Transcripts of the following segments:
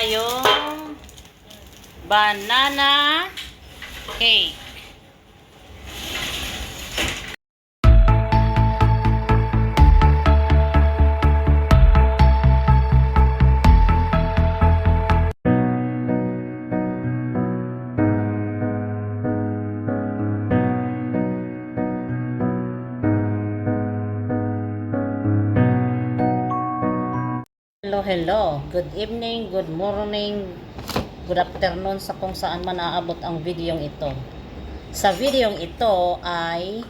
Yung banana cake. Hello, hello. Good evening, good morning, good afternoon sa kung saan man aabot ang videong ito. Sa videong ito ay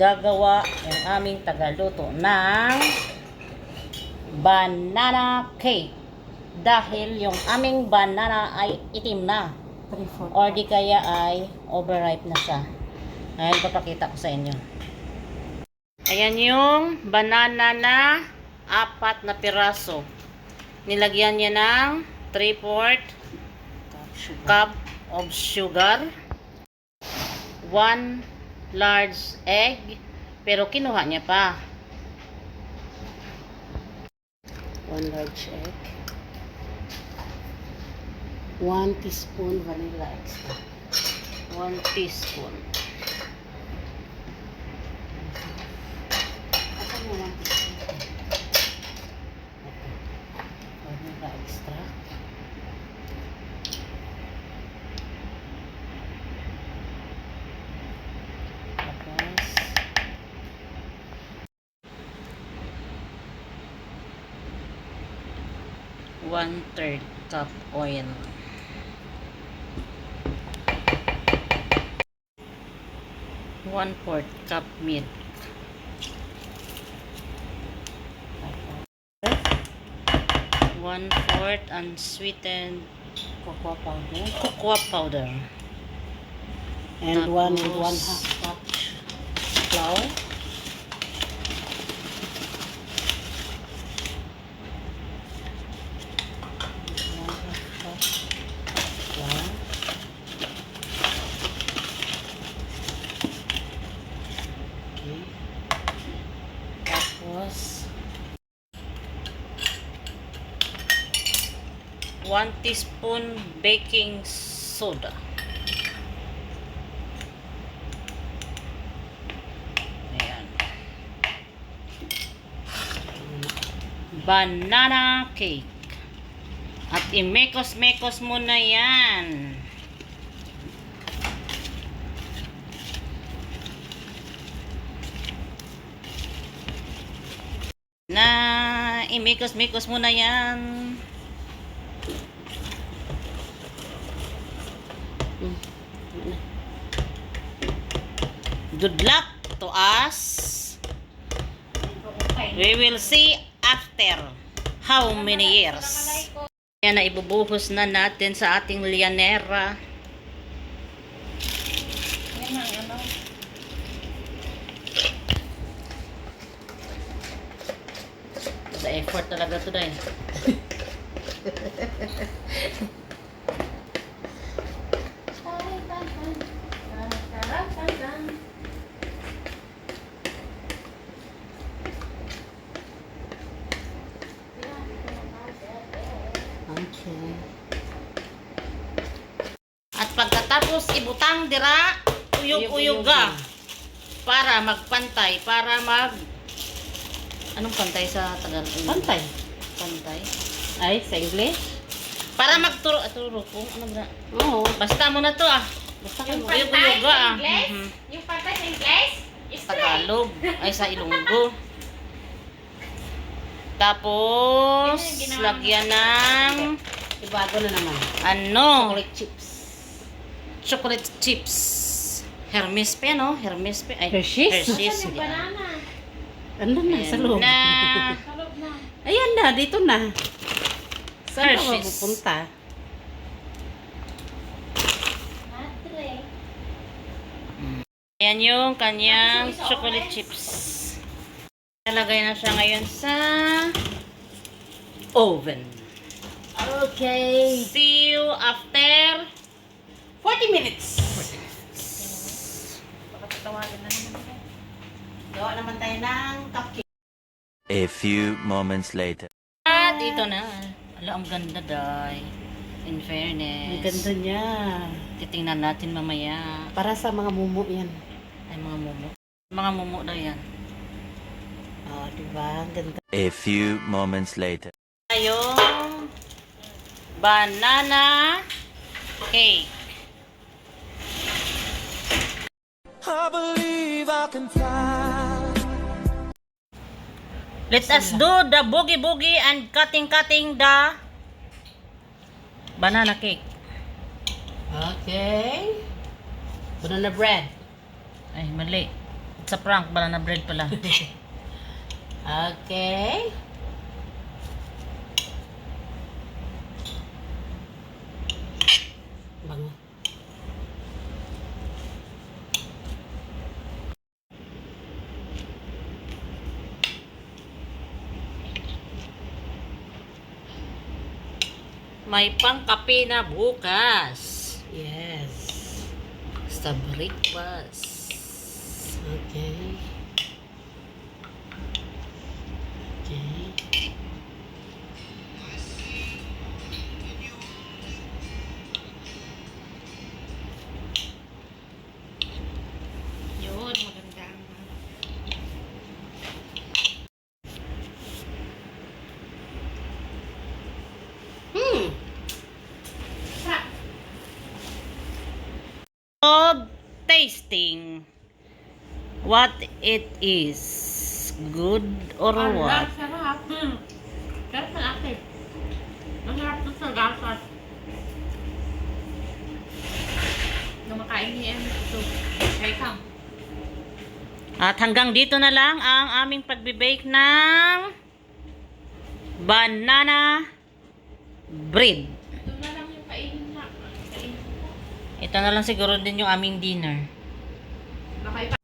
gagawa yung aming tagaluto ng banana cake. Dahil yung aming banana ay itim na. Or di kaya ay overripe na siya. Ngayon, papakita ko sa inyo. Ayan yung banana na apat na piraso. Nilagyan niya ng 3-4 cup of sugar, 1 large egg, pero kinuha niya pa. 1 large egg, 1 teaspoon vanilla extra, 1 teaspoon. Asan yung 1 teaspoon? Ito. Vanilla extra. Tapos, one third cup oil. One fourth cup milk. One fourth unsweetened cocoa powder cocoa powder. and one and Tapos, one half cup flour 1 teaspoon baking soda. Ayan. Banana cake. At imekos-mekos muna yan. Na imekos-mekos muna yan. Mm. Good luck to us. We will see after how many years. Yan na ibubuhos na natin sa ating lianera. Sa effort talaga to dahil. okay At pagkatapos ibutang dira, uyog-uyog ka. Para magpantay, para mag... Anong pantay sa Tagalog? pantay Pantay. ay sa English Para magturo, ah, turo ko, ano ba? oo Basta mo na to ah. basta Yung pantay sa ah. Ingles? Mhm. Yung pantay sa Ingles? Straight. Tagalog. Ay, sa Ilonggo. Tapos, lagyan ng ibago na naman ano? chocolate chips Chocolate chips. Hermes pa no? Hermes pa. Ay, Hershey's? Hershey's. Saan yung yan. banana? ano na sa loob na. Ayan na dito na saan Hershey's. pupunta Madre. Ayan yung kanyang chocolate chips. Nalagay na siya ngayon sa oven. Okay See you after 40 minutes Baka tatawagin na naman ako. gawa naman tayo ng cupcake A few moments later. At ito na. Ala, ang ganda, day. In fairness. Ang ganda niya. Titingnan natin mamaya. Para sa mga mumu yan. Ay, mga mumu. Mga mumu daw yan. Oh, di ba? Ang ganda. A few moments later. Yung banana cake. I believe I can fly. Let us do the boogie-boogie and cutting-cutting the banana cake. Okay. Banana bread. Ay, mali. It's a prank. Banana bread pala. Okay. Bango. May pangkape na bukas. Yes. Sa breakfast. Tasting what it is. Good or what? Sarap, sarap. Hmm. Sarap ng akin. Masarap to sa gasas. Nung makain niya yan, ito. Kaya kam. At hanggang dito na lang ang aming pagbe-bake ng banana bread. Ito na lang yung kainin na. Ito na lang siguro din yung aming dinner. Baka ipa-